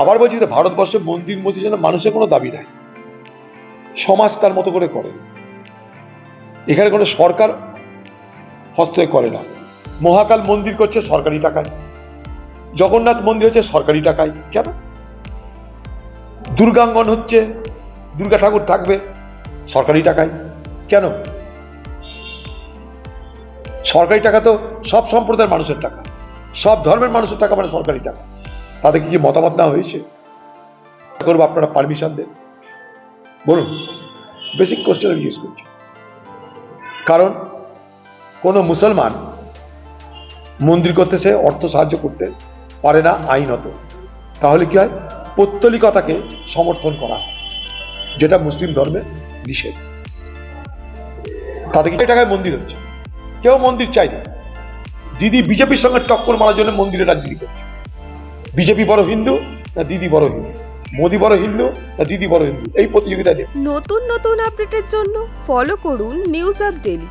আবার বলছি যে ভারতবর্ষে মন্দির মধ্যে যেন মানুষের কোনো দাবি নাই। সমাজ তার মতো করে করে। এখানে কোনো সরকার হস্তক্ষেপ করে না। মহাকাল মন্দির করছে সরকারি টাকায়। জগন্নাথ মন্দির হচ্ছে সরকারি টাকায়। কেন? দুর্গাঙ্গন হচ্ছে দুর্গা ঠাকুর থাকবে সরকারি টাকায়। কেন? সরকারি টাকা তো সব সম্প্রদায়ের মানুষের টাকা। সব ধর্মের মানুষের টাকা মানে সরকারি টাকা। তাদের কি মতামত না হয়েছে? করব আপনারা পারমিশন দেন। বলুন বেসিক কোশ্চেন জিজ্ঞেস করছি। কারণ কোনো মুসলমান মন্দির করতে সে অর্থ সাহায্য করতে পারে না আইনত। তাহলে কি হয়? পৌত্তলিকতাকে সমর্থন করা যেটা মুসলিম ধর্মে নিষেধ। তাদের টাকায় মন্দির হচ্ছে? কেউ মন্দির চাই না দিদি বিজেপির সঙ্গে টক্কর মারার জন্য মন্দিরে রাজনীতি করছে বিজেপি বড় হিন্দু না দিদি বড় হিন্দু? মোদি বড় হিন্দু না দিদি বড় হিন্দু? এই প্রতিযোগিতা নতুন নতুন আপডেটের জন্য ফলো করুন নিউজ আপ ডেলি